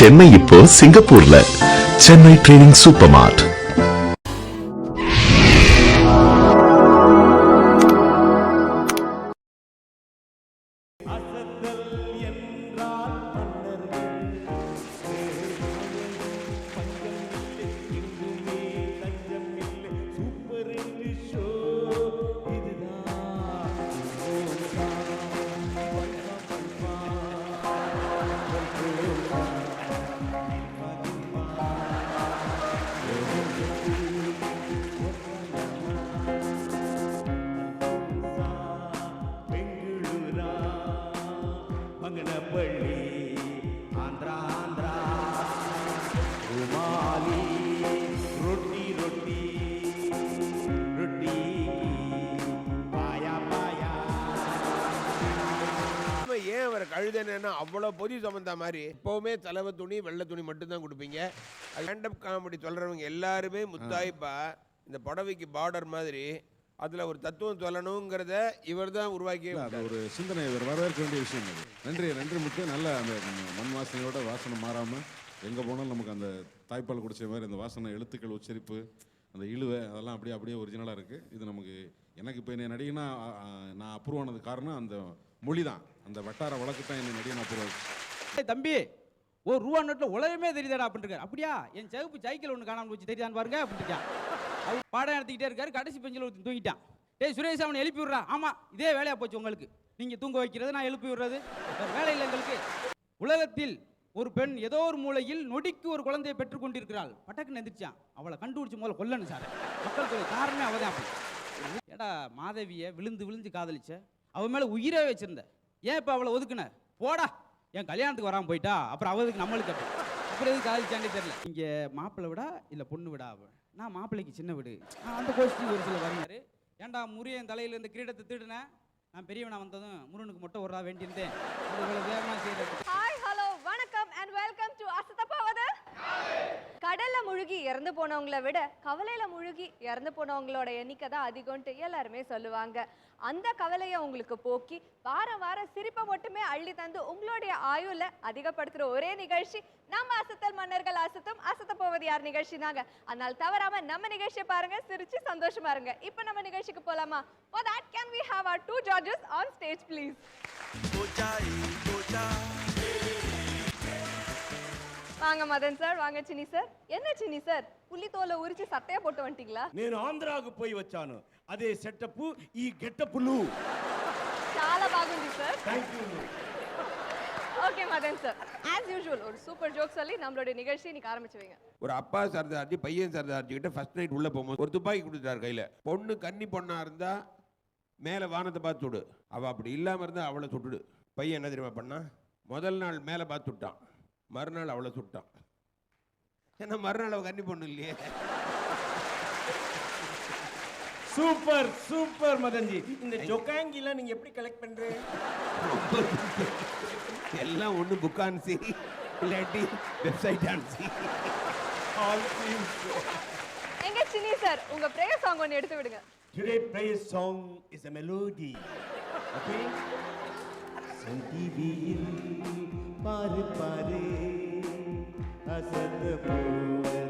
சென்னை இப்போ சிங்கப்பூர்ல. Chennai training super mart அவர் கழுதனா அவ்வளோ பொதி சுமந்த மாதிரி எப்பவுமே தலைவ துணி வெள்ளை துணி மட்டும்தான் கொடுப்பீங்க. ஸ்டாண்டப் காமெடி சொல்றவங்க எல்லாருமே முத்தாய்ப்பா இந்த புடவைக்கு பார்டர் மாதிரி அதுல ஒரு தத்துவம் சொல்லணுங்கிறத இவர் தான் உருவாக்கி ஒரு சிந்தனை ஒரு வரவேற்க வேண்டிய விஷயம் அது. நன்றி நன்றி முத்து. நல்ல அந்த மண் வாசனையோட வாசனை மாறாம எங்க போனாலும் நமக்கு அந்த தாய்ப்பால் குடிச்ச மாதிரி அந்த வாசனை எழுத்துக்கள் உச்சரிப்பு அந்த இழுவை அதெல்லாம் அப்படியே அப்படியே ஒரிஜினலாக இருக்கு. இது நமக்கு எனக்கு இப்போ என்னை நடிகனா நான் அப்ரூவ் ஆனது காரணம் அந்த மொழி தான் அந்த வட்டார வழக்கு தான் என்னை நடிகன் தம்பி ஒரு ரூபா நோட்டில் உலகமே தெரியுதாடா அப்படின்னு அப்படியா? என் சிவப்பு சைக்கிள் ஒன்று காணாமல் வச்சு தெரியுதான்னு பாருங்க அப்படின்ட்டான் அவர் பாடம் எடுத்துக்கிட்டே இருக்காரு கடைசி பெஞ்சில் ஒருத்தன் தூங்கிட்டான் டேய் சுரேஷ் அவனை எழுப்பி விட்றா. ஆமாம் இதே வேலையாக போச்சு உங்களுக்கு. நீங்கள் தூங்க வைக்கிறது நான் எழுப்பி விடுறது. வேலை இல்லை எங்களுக்கு உலகத்தில் ஒரு பெண் ஏதோ ஒரு மூலையில் நொடிக்கு ஒரு குழந்தையை பெற்றுக் கொண்டிருக்கிறாள். பட்டக்குன்னு எந்திரிச்சான். அவளை கண்டுபிடிச்ச முதல்ல கொல்லணும் சார். மக்கள் தொகை காரணமே அவதான் ஏடா மாதவியை விழுந்து விழுந்து காதலிச்ச? அவன் மேலே உயிரே வச்சுருந்தேன் ஏன் இப்போ அவளை ஒதுக்குன? போடா. என் கல்யாணத்துக்கு வராமல் போயிட்டா. அப்புறம் அவளுக்கு நம்மளுக்கு அப்புறம் எதுக்கு காதலிச்சாண்டே தெரியல. இங்கே மாப்பிள்ளை விடா இல்லை பொண்ணு விடா அவ? நான் மாப்பிள்ளைக்கு சின்ன வீடு. அந்த கோஷ்டி ஒரு சில வரையாரு ஏன்டா முருகன் தலையில் இந்த கிரீடத்தை திருடினேன் நான் பெரியவனா வந்ததும் முருகனுக்கு மொட்டை ஒரு வேண்டியிருந்தேன். அது இவ்வளோ வேகமாக செய்யறது ஹாய் ஹலோ வணக்கம் அண்ட் வெல்கம் டு அசத்தப்பாவது கடல்ல முழுகி இறந்து போனவங்கள விட கவலையில முழுகி இறந்து போனவங்களோட எண்ணிக்கை தான் அதிகம்ட்டு எல்லாருமே சொல்லுவாங்க. அந்த கவலையை உங்களுக்கு போக்கி வாரம் வாரம் சிரிப்பை மட்டுமே அள்ளி தந்து உங்களுடைய ஆயுள அதிகப்படுத்துற ஒரே நிகழ்ச்சி நம்ம அசத்தல் மன்னர்கள் அசத்தும் அசத்த போவது யார் நிகழ்ச்சி தாங்க அதனால தவறாம நம்ம நிகழ்ச்சியை பாருங்க சிரிச்சு சந்தோஷமா இருங்க. இப்போ நம்ம நிகழ்ச்சிக்கு போலாமா? For that can we have our two judges on stage please? வாங்க மதன் சார் வாங்க சின்னி சார் என்ன சின்னி சார் புள்ளி தோலை உரிச்சு சட்டையா போட்டு வந்துட்டீங்களா నేను ఆంధ్రాకు పోయి వచ్చాను అదే సెటప్ ఈ గెట్టపులు చాలా బాగుంది sir thank you okay Madan sir as usual ஒரு சூப்பர் ஜோக் சொல்லி நம்மளுடைய நிகழ்ச்சி இன்னைக்கு ஆரம்பிச்சு வைங்க ஒரு அப்பா சரதார்ஜி பையன் சரதார்ஜி கிட்ட ஃபர்ஸ்ட் நைட் உள்ள போகும்போது ஒரு துப்பாக்கி கொடுத்துட்டாரு கையில பொண்ணு கன்னி பொண்ணா இருந்தா மேல வானத்தை பார்த்து சுடு அவ அப்படி இல்லாம இருந்தா அவளை சுட்டுடு பையன் என்ன தெரியுமா பண்ணா முதல் நாள் மேல பார்த்து சுட்டான் மறுநாள் அவளை சுட்டான். ஏன்னா மறுநாள் அவ கன்னி பொண்ணு இல்லையே. சூப்பர் சூப்பர் மதன்ஜி. இந்த ஜொக்காங்கிலாம் நீங்க எப்படி கலெக்ட் பண்றீங்க எல்லாம் ஒண்ணு புக்கான்சி இல்லாட்டி வெப்சைட் ஆன்சி எங்க சின்னி சார் உங்க பிரேயர் சாங் ஒன்று எடுத்து விடுங்க. Today praise song is a melody. Okay? Sun டிவியில் பாரு பாரு அசத்த போவது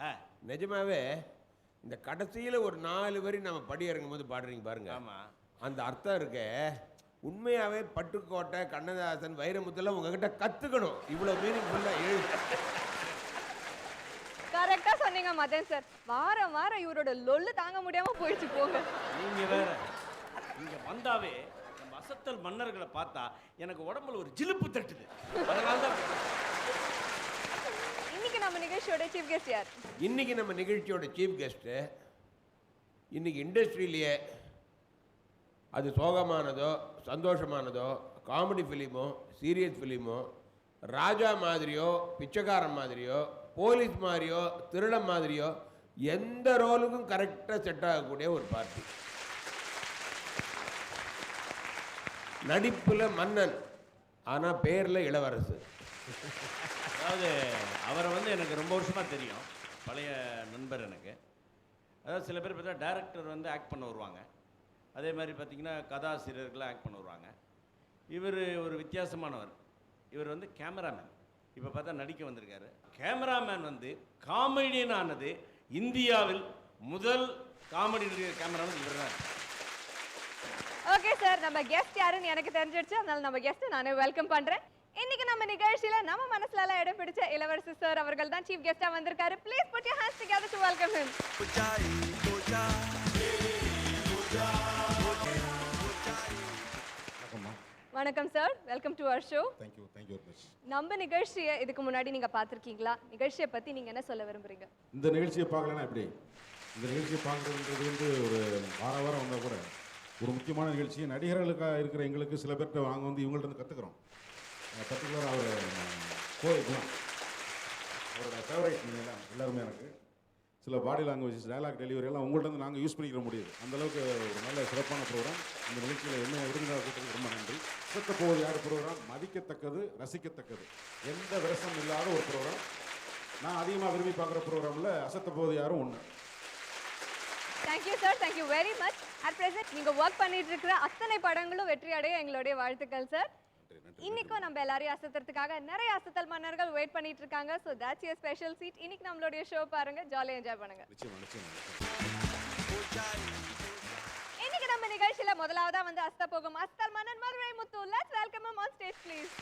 ஆ. நிஜமாவே இந்த கடைசியில் ஒரு நாலு வரி நம்ம படி இறங்கும் போது பாடுறீங்க பாருங்க. ஆமா. அந்த அர்த்தம் இருக்கே உண்மையாவே பட்டுக்கோட்டை கண்ணதாசன் வைரமுத்தெல்லாம் உங்ககிட்ட கத்துக்கணும். இவ்வளவு மீனிங்ஃபுல்லா எழுது கரெக்டா சொன்னீங்க மதன் சார் வாரம் வாரம் இவரோட லொல்லு தாங்க முடியாம போயிடுச்சு போங்க. நீங்க வேற இங்க வந்தாவே நம்ம அசத்தல் மன்னர்களை பார்த்தா எனக்கு உடம்புல ஒரு ஜிலுப்பு தட்டுது. அதனால தான் நம்ம நிகழ்ச்சியோட சீஃப் கெஸ்ட் யார்? இன்னைக்கு நம்ம நிகழ்ச்சியோட சீஃப் கெஸ்ட்டு இன்னைக்கு இண்டஸ்ட்ரியிலேயே அது சோகமானதோ சந்தோஷமானதோ காமெடி ஃபிலிமோ சீரியஸ் ஃபிலிமோ ராஜா மாதிரியோ பிச்சைக்காரன் மாதிரியோ போலீஸ் மாதிரியோ திருடன் மாதிரியோ எந்த ரோலுக்கும் கரெக்டாக செட் ஆகக்கூடிய ஒரு பார்ட்டி நடிப்பில் மன்னன் ஆனால் பேரில் இளவரசு. அதாவது அவரை வந்து எனக்கு ரொம்ப வருஷமாக தெரியும். பழைய நண்பர் எனக்கு. அதாவது சில பேர் பார்த்தா டேரக்டர் வந்து ஆக்ட் பண்ண வருவாங்க. அதே மாதிரி பார்த்தீங்கன்னா கதாசிரியர்கள்லாம் ஆக்ட் பண்ண வருவாங்க. இவர் ஒரு வித்தியாசமானவர். இவர் வந்து கேமராமேன் இப்போ பார்த்தா நடிக்க வந்திருக்காரு. கேமராமேன் வந்து காமெடியன் ஆனது இந்தியாவில் முதல் காமெடி கேமராமேன் இவர் தான். ஓகே சார் நம்ம கெஸ்ட் யாருன்னு எனக்கு தெரிஞ்சிடுச்சு அதனால நம்ம கெஸ்ட்டை நானே வெல்கம் பண்ணுறேன் இன்னைக்கு நம்ம நிகழ்ச்சியில நம்ம மனசுல எல்லாம் இடம் பிடிச்ச இளவரசர் சார் அவர்கள் தான் சீஃப் கெஸ்டா வந்திருக்காரு. Please put your hands together to welcome him வணக்கம் sir welcome to our show thank you thank you very much நம்ம நிகழ்ச்சியை இதுக்கு முன்னாடி நீங்க பார்த்திருக்கீங்களா? நிகழ்ச்சியை பத்தி நீங்க என்ன சொல்ல விரும்புறீங்க? இந்த நிகழ்ச்சியை பார்க்கலன்னா எப்படி? இந்த நிகழ்ச்சியை பார்க்குறதுன்றது வந்து ஒரு வார வாரம் வந்தால் கூட ஒரு முக்கியமான நிகழ்ச்சி. நடிகர்களுக்காக இருக்கிற எங்களுக்கு சில பேர்கிட்ட நாங்கள் வந்து இவங்கள்ட்ட இருந்து கற்றுக்குறோம் பர்டிகுலராக அவர் கோவிக்லாம் அவரோட ஃபேவரேட் நீங்கள்லாம் எல்லாருமே எனக்கு. சில பாடி லாங்குவேஜஸ் டயலாக் டெலிவரி எல்லாம் உங்கள்கிட்ட வந்து நாங்கள் யூஸ் பண்ணிக்கிற முடியுது. அந்தளவுக்கு ஒரு நல்ல சிறப்பான ப்ரோக்ராம் இந்த நிகழ்ச்சியில் என்ன விருந்தினர் கூட்டத்துக்கு ரொம்ப நன்றி. சிறக்க போவது யார் ப்ரோக்ராம் மதிக்கத்தக்கது ரசிக்கத்தக்கது. எந்த விரசம் இல்லாத ஒரு ப்ரோக்ராம் நான் அதிகமாக விரும்பி பார்க்குற ப்ரோக்ராமில் அசத்த போவது யாரும் ஒன்று thank you sir thank you very much at present நீங்கள் ஒர்க் பண்ணிட்டு இருக்கிற அத்தனை படங்களும் வெற்றி அடைய எங்களுடைய வாழ்த்துக்கள் சார் இன்னைக்கும் நம்ம எல்லாரையும் அசத்துறதுக்காக நிறைய அசத்தல் மன்னர்கள் வெயிட் பண்ணிட்டு இருக்காங்க so that's your special seat இன்னைக்கு நம்மளுடைய ஷோ பாருங்க. ஜாலியாக என்ஜாய் பண்ணுங்க. நிச்சயமா நிச்சயமா இன்னைக்கு நம்ம நிகழ்ச்சியில முதலாவதா வந்து அஸ்த போகும் அஸ்தல் மன்னன் Madurai Muthu let's welcome him on stage please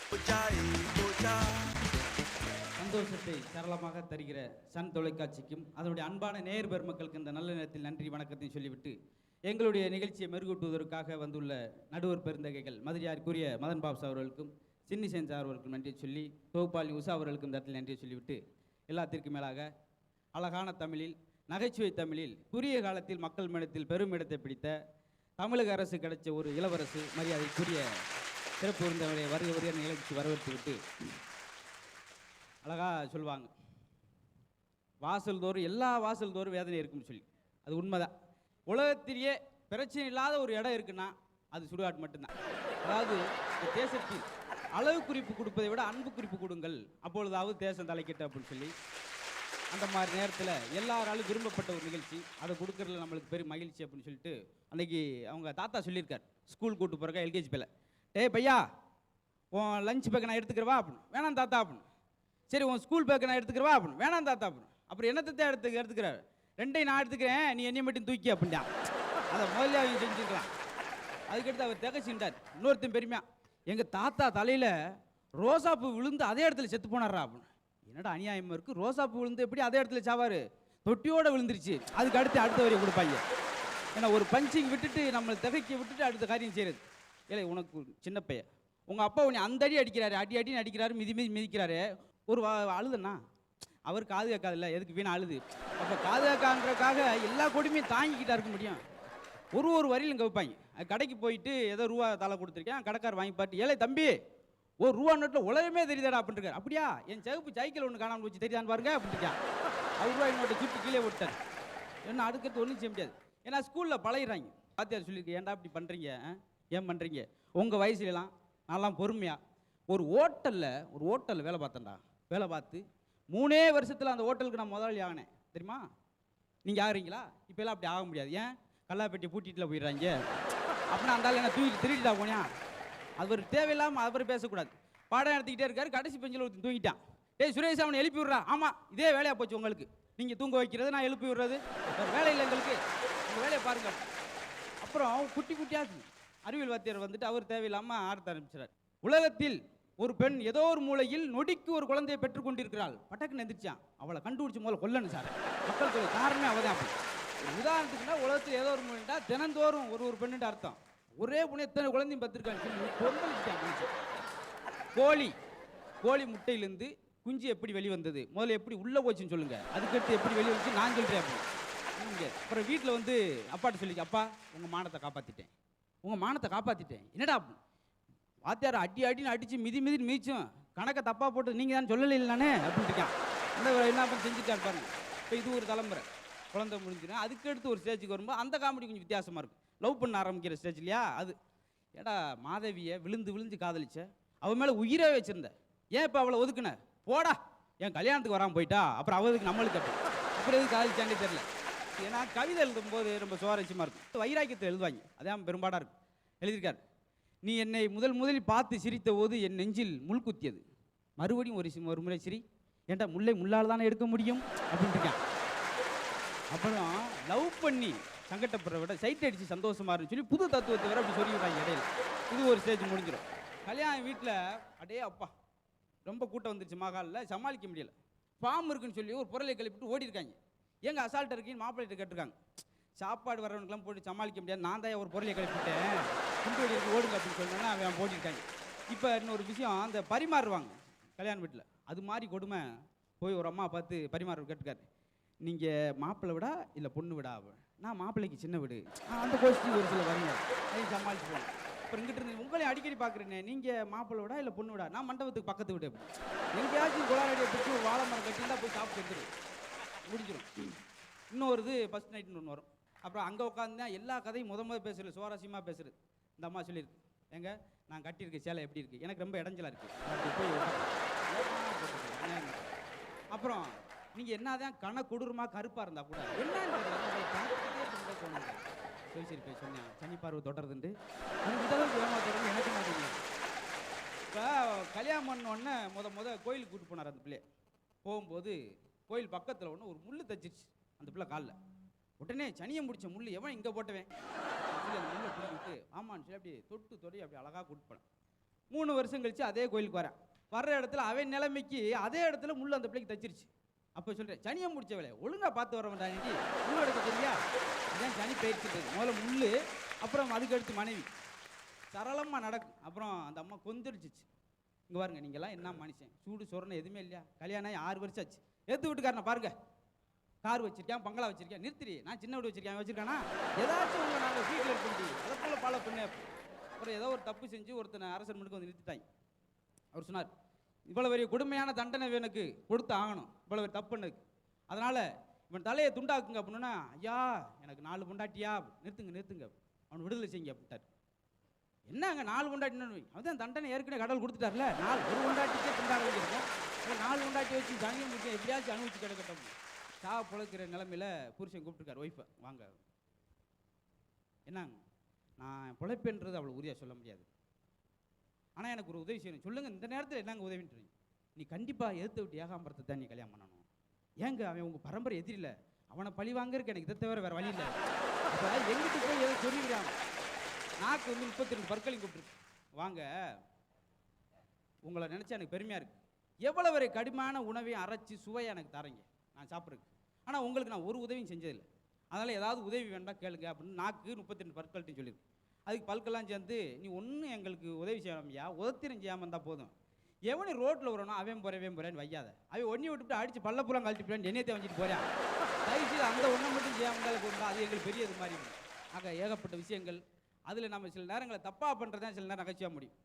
சந்தோஷத்தை சரளமாக தருகிற சன் தொலைக்காட்சிக்கும் அதனுடைய அன்பான நேர் பெருமக்களுக்கு இந்த நல்ல நேரத்தில் நன்றி வணக்கத்தையும் சொல்லிவிட்டு எங்களுடைய நிகழ்ச்சியை மெருகூட்டுவதற்காக வந்துள்ள நடுவர் பெருந்தகைகள் மதுரையாருக்குரிய மதன் பாப்ஸ் அவர்களுக்கும் சின்னி சென்சா அவர்களுக்கும் நன்றி சொல்லி தொகுப்பாளி உஷா அவர்களுக்கும் இந்த நன்றி சொல்லிவிட்டு எல்லாத்திற்கும் மேலாக அழகான தமிழில் நகைச்சுவை தமிழில் குறுகிய காலத்தில் மக்கள் மனத்தில் பெரும் இடத்தை பிடித்த தமிழக அரசு கிடைச்ச ஒரு இளவரசு மரியாதைக்குரிய சிறப்பு விருந்தவரை வரைய உரிய நிகழ்ச்சி வரவேற்று விட்டு அழகாக சொல்லுவாங்க வாசல் தோறும் எல்லா வாசல் தோறும் வேதனை இருக்கும்னு சொல்லி. அது உண்மைதான். உலகத்திலேயே பிரச்சனை இல்லாத ஒரு இடம் இருக்குன்னா அது சுடுகாட்டு மட்டும்தான். அதாவது இந்த தேசத்தில் அளவு குறிப்பு கொடுப்பதை விட அன்பு குறிப்பு கொடுங்கள். அப்பொழுதாவது தேசம் தலைக்கட்டு அப்படின்னு சொல்லி அந்த மாதிரி நேரத்தில் எல்லாராலும் விரும்பப்பட்ட ஒரு நிகழ்ச்சி. அதை கொடுக்கறதுல நம்மளுக்கு பெரிய மகிழ்ச்சி அப்படின்னு சொல்லிட்டு அன்னைக்கு அவங்க தாத்தா சொல்லியிருக்கார். ஸ்கூல் கூட்டு போகிறக்கா எல்கேஜி பேல. டேய் பையா உன் லஞ்ச் பேக்கை நான் எடுத்துக்கிறவா அப்படின்னு. வேணாம் தாத்தா அப்படின்னு. சரி உன் ஸ்கூல் பேக்கை நான் எடுத்துக்கிறவா அப்படின்னு. வேணாம் தாத்தா அப்படின்னு. அப்புறம் என்னத்தை எடுத்து எடுத்துக்கிறார்? ரெண்டையும் நான் எடுத்துக்கிறேன் நீ என்னைய மட்டும் தூக்கி அப்படின்ட்டான் அதை முதல்ல அவங்க செஞ்சுருக்கலாம். அதுக்கடுத்து அவர் திகச்சுட்டார் இன்னொருத்தன் பெருமையா எங்கள் தாத்தா தலையில் ரோசாப்பூ விழுந்து அதே இடத்துல செத்து போனாரா அப்படின்னு. என்னடா அநியாயமாக இருக்குது ரோசாப்பூ விழுந்து எப்படி அதே இடத்துல சாவார்? தொட்டியோட விழுந்துருச்சு. அதுக்கு அடுத்து அடுத்த வரையை கொடுப்பாங்க. ஏன்னா ஒரு பஞ்சிங் விட்டுட்டு நம்மளை திகைக்க விட்டுட்டு அடுத்த காரியம் செய்கிறது இல்லை உனக்கு சின்ன பையன். உங்கள் அப்பா உன்னை அந்த அடி அடிக்கிறாரு அடி அடின்னு அடிக்கிறாரு மிதி மிதி மிதிக்கிறாரு. ஒரு அழுதுண்ணா. அவர் காது கேட்காதுல்ல எதுக்கு வீணா அழுது. அப்போ காது கேட்கான்றக்காக எல்லா கொடுமையும் தாங்கிக்கிட்டா இருக்க முடியும். ஒரு ஒரு வரியிலும் கவிப்பாங்க கடைக்கு போயிட்டு ஏதோ ரூபா தலை கொடுத்துருக்கேன் கடைக்கார் வாங்கி பார்த்து ஏழை தம்பி ஒரு ரூபா நோட்டில் உலகமே தெரியுதாடா அப்படின்னு அப்படியா? என் செவப்பு சைக்கிள் ஒன்று காணாமல் வச்சு தெரியுதான்னு பாருங்க அப்படின்னு அவர் ரூபாய் நோட்டை சுட்டு கீழே விட்டார் என்ன அடுக்கிறது ஒன்றும் செய்ய முடியாது. ஏன்னா ஸ்கூலில் பழகிறாங்க. பாத்தியார் சொல்லியிருக்கு ஏன்டா இப்படி பண்ணுறீங்க ஏன் பண்ணுறீங்க உங்கள் வயசுலலாம் நான்லாம் பொறுமையாக ஒரு ஹோட்டலில் ஒரு ஹோட்டலில் வேலை பார்த்தேன்டா. வேலை பார்த்து மூணே வருஷத்தில் அந்த ஹோட்டலுக்கு நான் முதலாளி ஆகினேன் தெரியுமா? நீங்கள் ஆகுறீங்களா இப்போலாம் அப்படி ஆக முடியாது. ஏன்? கல்லாப்பெட்டி பூட்டிட்டில் போயிடுறாங்க. அப்படின்னா அந்த என்ன தூக்கிட்டு திருடிட்டா போனியா? அது ஒரு தேவையில்லாமல் அவர் பேசக்கூடாது. பாடம் எடுத்துக்கிட்டே இருக்காரு. கடைசி பெஞ்சில் ஒருத்தன் தூங்கிட்டான். டேய் சுரேஷ் அவனை எழுப்பி விட்றான் ஆமாம் இதே வேலையாக போச்சு உங்களுக்கு. நீங்கள் தூங்க வைக்கிறது நான் எழுப்பி விடுறது. வேலை இல்லை எங்களுக்கு. உங்கள் வேலையை பாருங்கள் அப்புறம் குட்டி குட்டியாக அறிவியல் வாத்தியார் வந்துட்டு அவர் தேவையில்லாமல் ஆடத்த ஆரம்பிச்சிடார் உலகத்தில் ஒரு பெண் ஏதோ ஒரு மூலையில் நொடிக்கு ஒரு குழந்தையை பெற்றுக் கொண்டிருக்கிறாள். பட்டக்குன்னு எந்திரிச்சான். அவளை கண்டுபிடிச்சு முதல்ல கொல்லணும் சார். மக்கள் தொகை காரணமே அவதான் அப்படி. உதாரணத்துக்குன்னா உலகத்தில் ஏதோ ஒரு மூலைண்டா தினந்தோறும் ஒரு ஒரு பெண்ணுட்டு அர்த்தம். ஒரே புண்ணு எத்தனை குழந்தையும் பத்திருக்காங்க சொல்லி கோழி. கோழி முட்டையிலேருந்து குஞ்சு எப்படி வெளிவந்தது? முதல்ல எப்படி உள்ளே போச்சுன்னு சொல்லுங்கள் அதுக்கடுத்து எப்படி வெளியே வந்துச்சு நான் சொல்கிறேன் அப்படி. அப்புறம் வீட்டில் வந்து அப்பாட்ட சொல்லி அப்பா உங்கள் மானத்தை காப்பாற்றிட்டேன் உங்கள் மானத்தை காப்பாற்றிட்டேன் என்னடா வாத்தியார் அடி அடின்னு அடித்து மிதி மிதின்னு மீச்சும் கணக்கை தப்பாக போட்டு நீங்கள் தான் சொல்லலை இல்லைண்ணே அப்படின்ட்டு இருக்கான். இந்த என்ன பண்ணி செஞ்சுட்டாரு பாருங்க. இப்போ இது ஒரு தலைமுறை. குழந்தை முடிஞ்சிடும் அதுக்கு அடுத்து ஒரு ஸ்டேஜுக்கு வரும்போது அந்த காமெடி கொஞ்சம் வித்தியாசமாக இருக்கும். லவ் பண்ண ஆரம்பிக்கிற ஸ்டேஜ் இல்லையா? அது. ஏடா மாதவியை விழுந்து விழுந்து காதலிச்ச? அவன் மேலே உயிரே வச்சுருந்த. ஏன் இப்போ அவளை ஒதுக்குன? போடா. என் கல்யாணத்துக்கு வராமல் போயிட்டா. அப்புறம் அவளுக்கு நம்மளுக்கு அப்படி? அப்புறம் எதுக்கு காதலிச்சானே தெரியல. ஏன்னா கவிதை எழுதும்போது ரொம்ப சுவாரஸ்யமாக இருக்கும். வைராக்கியத்தை எழுதுவாங்க. அதான் பெரும்பாடாக இருக்கும். எழுதியிருக்காரு. நீ என்னை முதல் முதலில் பார்த்து சிரித்த போது என் நெஞ்சில் முள் குத்தியது. மறுபடியும் ஒரு சி- ஒரு முறை சிரி. ஏன்டா முல்லை முள்ளால் தானே எடுக்க முடியும்? அப்படின்ட்டு அப்புறம் லவ் பண்ணி சங்கட்டப்படுற விட சைட் அடிச்சு சந்தோஷமாக இருந்து சொல்லி புது தத்துவத்தை வேறு அப்படி சொல்லிடுறாங்க இடையில. இது ஒரு ஸ்டேஜ் முடிஞ்சிடும். கல்யாணம் வீட்டில் அடே அப்பா ரொம்ப கூட்டம் வந்துருச்சு மகாலில் சமாளிக்க முடியலை. ஃபார்ம் இருக்குன்னு சொல்லி ஒரு பொருளை கிளப்பிட்டு ஓடிருக்காங்க. எங்கள் அசால்ட்டு இருக்கீங்கன்னு மாப்பிள்ளைகிட்ட கேட்டிருக்காங்க. சாப்பாடு வரவனுக்குலாம் போட்டு சமாளிக்க முடியாது. நான் தான் ஒரு பொருளை கிளப்பிட்டேன் குண்டு வெடி ஓடுங்க அப்படின்னு சொன்னோன்னா அவன் போட்டிருக்காங்க இப்போ இன்னொரு விஷயம் அந்த பரிமாறுவாங்க. கல்யாண வீட்டில். அது மாதிரி கொடுமை. போய் ஒரு அம்மா பார்த்து பரிமாற கேட்டுக்காரு நீங்கள் மாப்பிள்ளை விடா இல்லை பொண்ணு விடா? நான் மாப்பிள்ளைக்கு சின்ன வீடு. அந்த கோஷ்டி ஒரு சில வரீங்க. அதையும் சமாளிச்சு போகணும் அப்புறம் இங்கிட்ட இருந்து உங்களையும் அடிக்கடி பார்க்குறேனே. நீங்கள் மாப்பிள்ளை விடா இல்லை பொண்ணு விடா? நான் மண்டபத்துக்கு பக்கத்து வீடு. எங்கேயாச்சும் குளாரடியை பிடிச்சி ஒரு வாழை மரம் கட்டியிருந்தா போய் சாப்பிட்டு வந்துரு முடிஞ்சிடும் இன்னொரு இது ஃபஸ்ட் நைட்னு ஒன்று வரும். அப்புறம் அங்கே உட்காந்து தான் எல்லா கதையும் முத முத பேசுறது சுவாரஸ்யமாக பேசுறது. இந்த அம்மா சொல்லியிருக்கு ஏங்க நான் கட்டியிருக்க சேலை எப்படி இருக்குது எனக்கு ரொம்ப இடைஞ்சலாக இருக்குது அப்புறம் நீங்கள் என்னதான் கண கொடூரமாக கருப்பாக இருந்தால் கூட என்ன தெரியல, சரி சரி போய் சொன்னேன். சனி பார்வை தொடருதுண்டு. எனக்கு இப்போ கல்யாணம் பண்ண உடனே முத முத கோயிலுக்கு கூட்டு போனார் அந்த பிள்ளைய போகும்போது கோயில் பக்கத்தில் ஒன்று ஒரு முள் தச்சிருச்சு. அந்த பிள்ளை காலில். உடனே சனியை முடிச்ச முள்ளு எவன் இங்கே போட்டுவேன்? அந்த முள்ளை பிடிக்கிட்டு ஆமான்னு சொல்லி அப்படி தொட்டு தொடி அப்படி அழகாக கூட்டு போனேன். மூணு வருஷம் கழிச்சு அதே கோயிலுக்கு வரேன். வர்ற இடத்துல அவன் நிலைமைக்கு அதே இடத்துல முள்ளு அந்த பிள்ளைக்கு தச்சிருச்சு. அப்போ சொல்கிறேன் சனியை முடிச்ச வேலை ஒழுங்காக பார்த்து வர வேண்டாம் முள்ளு எடுக்க தெரியா? அதான் சனி பயிற்சிட்டு முதல்ல முள்ளு அப்புறம் அதுக்கு அடுத்து மனைவி. சரளமாக நடக்கும். அப்புறம் அந்த அம்மா கொந்தளிச்சிச்சு இங்கே பாருங்க நீங்கள்லாம் என்ன மனுஷன்? சூடு சொரணை எதுவுமே இல்லையா? கல்யாணம் ஆகி ஆறு வருஷம் ஆச்சு. எடுத்து வீட்டுக்காரனை பாருங்க. கார் வச்சிருக்கேன் பங்களா வச்சிருக்கேன் நிறுத்திரி நான் சின்ன வீடு வச்சிருக்கேன் வச்சிருக்கானா? ஏதாச்சும் உங்களை நாங்கள் வீட்டில் இருக்க அதை போல ஃபாலோ பண்ணு அப்புறம் ஏதோ ஒரு தப்பு செஞ்சு ஒருத்தனை அரசன் முன்னுக்கு வந்து நிறுத்திட்டாங்க அவர் சொன்னார் இவ்வளோ பெரிய கொடுமையான தண்டனை எனக்கு கொடுத்து ஆகணும். இவ்வளோ பெரிய தப்பு எனக்கு. அதனால் இவன் தலையை துண்டாக்குங்க அப்படின்னா ஐயா எனக்கு நாலு பொண்டாட்டியா? நிறுத்துங்க நிறுத்துங்க. அவன் விடுதலை செய்யுங்க அப்படின்ட்டார். என்னங்க நாலு குண்டாட்டின்னு அவன் தான் தண்டனை ஏற்கனவே கடவுள் கொடுத்துட்டார்ல. நாலு ஒரு பொண்டாட்டிக்கே துண்டாக வேண்டியிருக்கும். நாலு பொண்டாட்டி வச்சு தனியும் முடிச்சு எப்படியாச்சும் அனுபவிச்சு கிடக்கட்டும். சா பிழைக்கிற நிலமையில புருஷன் கூப்பிட்டுருக்கார் ஒய்ஃபை வாங்க. என்னங்க? நான் பிழைப்புன்றது அவ்வளோ உறுதியாக சொல்ல முடியாது. ஆனால் எனக்கு ஒரு உதவி செய்யணும். சொல்லுங்கள் இந்த நேரத்தில் என்னங்க உதவின்றீங்க? நீ கண்டிப்பாக எதிர்த்து விட்டு ஏகாம்பரத்தை தான் நீ கல்யாணம் பண்ணணும். ஏங்க அவன் உங்கள் பரம்பரை எதிரில? அவனை பழி வாங்குறதுக்கு எனக்கு இதை தவிர வேறு வழி இல்லை. அப்போ எங்கிட்ட போய் எதை சொல்லிக்கிறான் நாக்கு வந்து முப்பத்தி ரெண்டு பற்களையும் கூப்பிட்டுருக்கு. வாங்க. உங்களை நினச்சா எனக்கு பெருமையாக இருக்குது எவ்வளோ வரை கடுமையான உணவையும் அரைச்சி சுவையை எனக்கு தரீங்க? நான் சாப்பிட்றதுக்கு. ஆனால் உங்களுக்கு நான் ஒரு உதவியும் செஞ்சதில்லை. அதனால் ஏதாவது உதவி வேண்டாம் கேளுங்க அப்படின்னு நாக்கு முப்பத்தி ரெண்டு பற்கள்ட்டையும் சொல்லியிருக்கு அதுக்கு பல்கெல்லாம் சேர்ந்து நீ ஒன்றும் எங்களுக்கு உதவி செய்யாமையா உதத்திரம் செய்யாமல் இருந்தால் போதும். எவனி ரோட்டில் வரணும் அவன் போறவன் போறேன்னு வையாத. அவன் ஒன்னி விட்டுட்டு அடிச்சு பள்ளப்புறம் கழட்டி போறேன் என்னையத்தை வச்சுட்டு போறான். தயவுசெய்து அந்த ஒன்றை மட்டும் செய்யாமல் இருந்தாலும் போதும் அது எங்களுக்கு பெரிய இது மாதிரி. ஆக ஏகப்பட்ட விஷயங்கள். அதில் நம்ம சில நேரங்களை தப்பாக பண்ணுறதான் சில நேரம் நகைச்சுவாக முடியும்.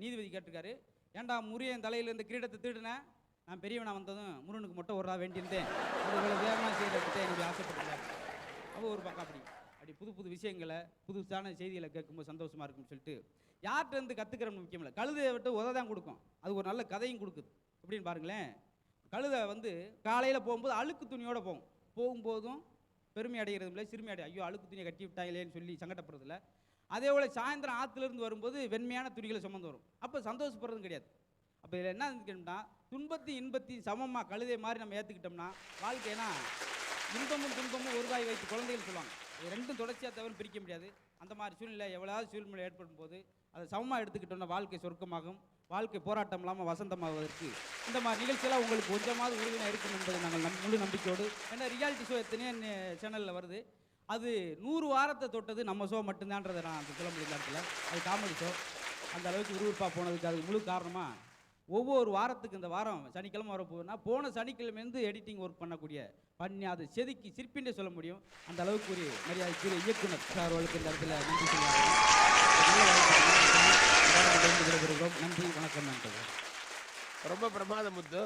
நீதிபதி கேட்டிருக்காரு ஏன்டா முறிய தலையில் இந்த கிரீடத்தை திருடினேன் நான் பெரியவனா வந்ததும் முருகனுக்கு மட்டும் ஒரு வேண்டியிருந்தேன். அது இவ்வளோ வேகமாக செய்கிறதுக்கு என்னுடைய ஆசைப்பட்டேன் அவள் ஒரு பக்கம் அப்படி அப்படி புது புது விஷயங்களை புதுசான செய்திகளை கேட்கும்போது சந்தோஷமா இருக்கும்னு சொல்லிட்டு யார்கிட்ட இருந்து கற்றுக்கிறோம்னு முக்கியம் இல்லை. கழுதையை விட்டு உதவ தான் கொடுக்கும். அது ஒரு நல்ல கதையும் கொடுக்குது. அப்படின்னு பாருங்களேன். கழுதை வந்து காலையில் போகும்போது அழுக்கு துணியோடு போகும். போகும்போதும் பெருமை அடைகிறது இல்லை சிறுமை அடை ஐயோ அழுக்கு துணியை கட்டி விட்டாங்களேன்னு சொல்லி சங்கடப்படுறதில்ல. அதே போல் சாயந்தரம் ஆற்றுலேருந்து வரும்போது வெண்மையான துணிகளை சுமந்து வரும். அப்போ சந்தோஷப்படுறதும் கிடையாது. அப்போ இதில் என்ன இருந்துக்கணும்னா துன்பத்தையும் இன்பத்தையும் சமமாக கழுதை மாதிரி நம்ம ஏற்றுக்கிட்டோம்னா வாழ்க்கைனா இன்பமும் துன்பமும் ஒருவாய் வைத்து குழந்தைகள் சொல்லுவாங்க. இது ரெண்டும் தொடர்ச்சியாக தவிர பிரிக்க முடியாது. அந்த மாதிரி சூழ்நிலை எவ்வளவு சூழ்நிலை ஏற்படும் போது அதை சமமாக எடுத்துக்கிட்டோம்னா வாழ்க்கை சொர்க்கமாகும். வாழ்க்கை போராட்டம் இல்லாமல் வசந்தமாவதற்கு இந்த மாதிரி நிகழ்ச்சியெல்லாம் உங்களுக்கு கொஞ்சமாவது உறுதியாக இருக்கும் என்பதை நாங்கள் நம் முழு நம்பிக்கையோடு ஏன்னா ரியாலிட்டி ஷோ எத்தனையோ சேனலில் வருது. அது நூறு வாரத்தை தொட்டது நம்ம ஷோ மட்டும்தான்றதை நான் அந்த சொல்ல முடியல இடத்துல. அது காமெடி ஷோ அந்த அளவுக்கு விறுவிறுப்பாக போனதுக்கு அதுக்கு முழு காரணமாக ஒவ்வொரு வாரத்துக்கு இந்த வாரம் சனிக்கிழமை வர போகுதுன்னா போன சனிக்கிழமைலேருந்து எடிட்டிங் ஒர்க் பண்ணக்கூடிய பண்ணி அதை செதுக்கி சிற்பின்றே சொல்ல முடியும். அந்த அளவுக்கு ஒரு மரியாதைக்குரிய இயக்குனர் சார் அவர்களுக்கு இந்த இடத்துல நன்றி சொல்லுவாங்க நன்றி வணக்கம் நன்றி ரொம்ப பிரமாத முத்து.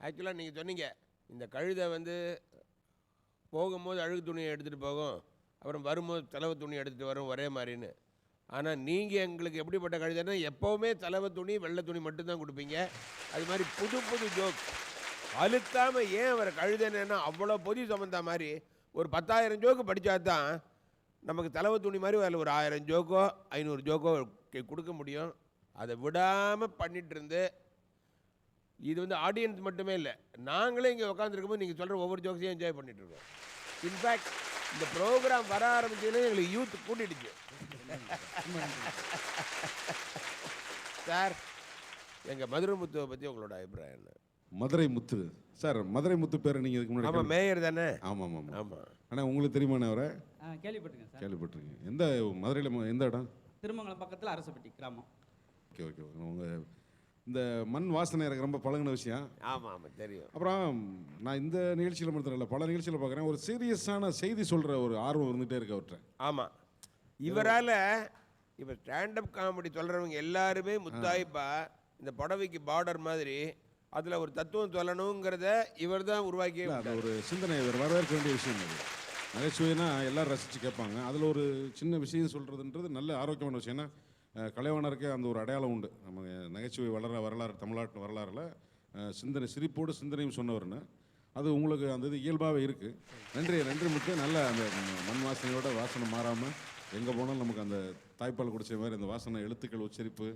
ஆக்சுவலாக நீங்கள் சொன்னீங்க இந்த கழுதை வந்து போகும்போது அழுகு துணியை எடுத்துகிட்டு போகும் அப்புறம் வரும்போது தலைவு துணி எடுத்துகிட்டு வரும் ஒரே மாதிரின்னு. ஆனால் நீங்கள் எங்களுக்கு எப்படிப்பட்ட கழுதைன்னா எப்போவுமே தலைவ துணி வெள்ளை துணி மட்டும்தான் கொடுப்பீங்க. அது மாதிரி புது புது ஜோக் அழுத்தாமல் ஏன் அவர் கழுதைன்னா அவ்வளோ பொதி சுமந்தா மாதிரி ஒரு பத்தாயிரம் ஜோக்கு படித்தா தான் நமக்கு தலைவை துணி மாதிரி அதில் ஒரு ஆயிரம் ஜோக்கோ ஐநூறு ஜோக்கோ கொடுக்க முடியும். அதை விடாமல் பண்ணிகிட்டு இருந்து இது வந்து ஆடியன்ஸ் மட்டுமே இல்லை நாங்களே இங்கே உட்காந்துருக்கும்போது நீங்கள் சொல்கிற ஒவ்வொரு ஜோக்ஸையும் என்ஜாய் பண்ணிகிட்ருக்கோம் இன்ஃபேக்ட் இந்த ப்ரோக்ராம் வர ஆரம்பிச்சதுலேயே எங்களுக்கு யூத் கூட்டிடுச்சு. சார் எங்கள் மதுரை முத்துவை பற்றி உங்களோட அபிப்பிராயம் என்ன? மதுரை முத்து. சார் மதுரை முத்து பேரை நீங்கள் இதுக்கு ஆமாம் முன்னாடி மேயர் தானே? ஆமாம் ஆமாம் ஆமாம் ஆனால் உங்களுக்கு தெரியுமாண்ணே அவரை? கேள்விப்பட்டிருக்கேன் சார். கேள்விப்பட்டிருக்கீங்க. எந்த மதுரையில் எந்த இடம்? திருமங்கலம் பக்கத்தில் அரசப்பட்டி கிராமம். ஓகே ஓகே உங்கள் இந்த மண் வாசனை எனக்கு ரொம்ப பழகின விஷயம். ஆமாம் ஆமாம் தெரியும். அப்புறம் நான் இந்த நிகழ்ச்சியில் மட்டும் இல்லை பல நிகழ்ச்சியில் பார்க்குறேன் ஒரு சீரியஸான செய்தி சொல்கிற ஒரு ஆர்வம் இருந்துகிட்டே இருக்கு அவர்கிட்ட ஆமாம் இவரால் இப்போ ஸ்டாண்டப் காமெடி சொல்கிறவங்க எல்லாருமே முத்தாய்ப்பா இந்த புடவைக்கு பார்டர் மாதிரி அதில் ஒரு தத்துவம் சொல்லணுங்கிறத இவர் தான் விட்டார். ஒரு சிந்தனை ஒரு வரவேற்க வேண்டிய விஷயம் அது. நகைச்சுவைனா எல்லாரும் ரசித்து கேட்பாங்க. அதில் ஒரு சின்ன விஷயம் சொல்கிறதுன்றது நல்ல ஆரோக்கியமான விஷயம். ஏன்னா கலைவாணருக்கு அந்த ஒரு அடையாளம் உண்டு. நம்ம நகைச்சுவை வளர வரலாறு தமிழ்நாட்டு வரலாறுல சிந்தனை சிரிப்போடு சிந்தனையும் சொன்னவர்னு. அது உங்களுக்கு அந்த இது இயல்பாகவே இருக்குது நன்றி நன்றி முத்து. நல்ல அந்த மண் வாசனையோட வாசனை மாறாமல் எங்கே போனாலும் நமக்கு அந்த தாய்ப்பால் குடிச்ச மாதிரி அந்த வாசனை எழுத்துக்கள் உச்சரிப்பு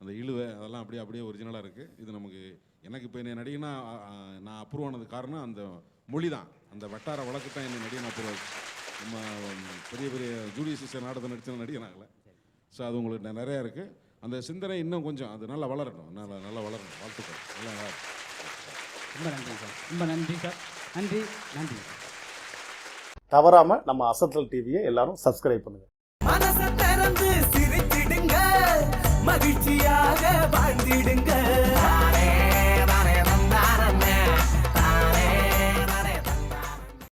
அந்த இழுவை அதெல்லாம் அப்படியே அப்படியே ஒரிஜினலாக இருக்குது இது நமக்கு எனக்கு இப்போ என்னை நடிகனா அ- அ- நான் அப்ரூவ் ஆனது காரணம் அந்த மொழி தான் அந்த வட்டார வழக்கு தான் என்னை நடிகன் அப்ரூவ் ஆச்சு. நம்ம பெரிய பெரிய ஜூலியஸ் சீசர் நாடகத்தை நடிகன் ஆகலை. ஸோ அது உங்களுக்கு நிறையா இருக்குது அந்த சிந்தனை இன்னும் கொஞ்சம் அது நல்லா வளரட்டும். நல்லா நல்லா வளரணும் வாழ்த்துக்கள். நல்லா ரொம்ப நன்றி சார். ரொம்ப நன்றி சார். நன்றி. நன்றி. தவறாம நம்ம அசத்தல் டிவியை எல்லாரும் சப்ஸ்கிரைப் பண்ணுங்க. மறந்து சிரித்திடுங்க மகிழ்ச்சியாக வாழ்ந்திடுங்க